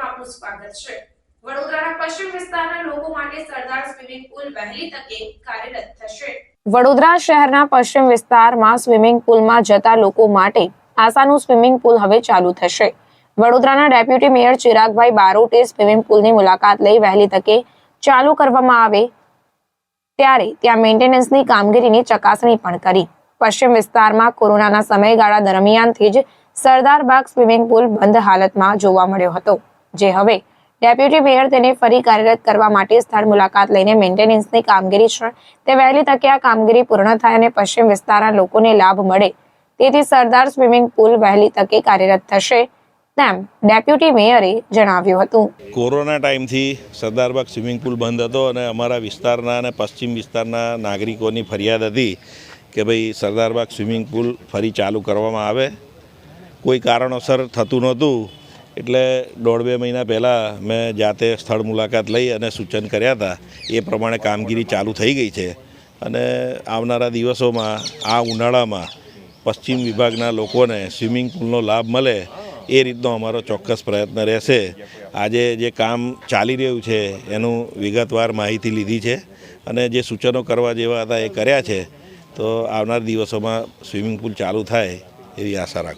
આપનું સ્વાગત છે. વડોદરાના પશ્ચિમ વિસ્તારના લોકો માટે સરદાર સ્વિમિંગ પુલ વહેલી તકે કાર્યરત થશે. વડોદરા શહેરના પશ્ચિમ વિસ્તારમાં સ્વિમિંગ પુલમાં જતા લોકો માટે આશાનું સ્વિમિંગ પુલ હવે ચાલુ થશે. વડોદરાના ડેપ્યુટી મેયર ચિરાગભાઈ બારોટે સ્વિમિંગ પુલની મુલાકાત લઈ વહેલી તકે ચાલુ કરવામાં આવે ત્યારે ત્યાં મેન્ટેનન્સની કામગીરીની ચકાસણી પણ કરી. પશ્ચિમ વિસ્તારમાં કોરોનાના સમયગાળા દરમિયાનથી જ સરદાર બાગ સ્વિમિંગ પુલ બંધ હાલતમાં જોવા મળ્યો હતો, જે હવે ડેપ્યુટી મેયર તેને ફરી કાર્યરત કરવા માટે સ્થળ મુલાકાત લઈને મેન્ટેનન્સની કામગીરી છે. તે વહેલી તકે આ કામગીરી પૂર્ણ થાય અને પશ્ચિમ વિસ્તારના લોકોને લાભ મળે. તેથી સરદાર સ્વિમિંગ પુલ વહેલી તકે કાર્યરત થશે, તેમ ડેપ્યુટી મેયરે જણાવ્યું હતું. કોરોના ટાઈમથી સરદારબાગ સ્વિમિંગ પુલ બંધ હતો અને અમારા વિસ્તારના અને પશ્ચિમ વિસ્તારના નાગરિકોની ફરિયાદ હતી કે ભાઈ સરદારબાગ સ્વિમિંગ પુલ ફરી ચાલુ કરવામાં આવે. કોઈ કારણોસર થતું નહોતું. એટલે દોઢ બે મહિના પહેલાં મેં જાતે સ્થળ મુલાકાત લઈ અને સૂચન કર્યા હતા. એ પ્રમાણે કામગીરી ચાલુ થઈ ગઈ છે. અને આવનારા દિવસોમાં આ ઉનાળામાં પશ્ચિમ વિભાગના લોકોને સ્વિમિંગ પુલનો લાભ મળે એ રીતનો અમારો ચોક્કસ પ્રયત્ન રહેશે. આજે જે કામ ચાલી રહ્યું છે એનું વિગતવાર માહિતી લીધી છે અને જે સૂચનો કરવા જેવા હતા એ કર્યા છે. તો આવનાર દિવસોમાં સ્વિમિંગ પુલ ચાલુ થાય એવી આશા રાખું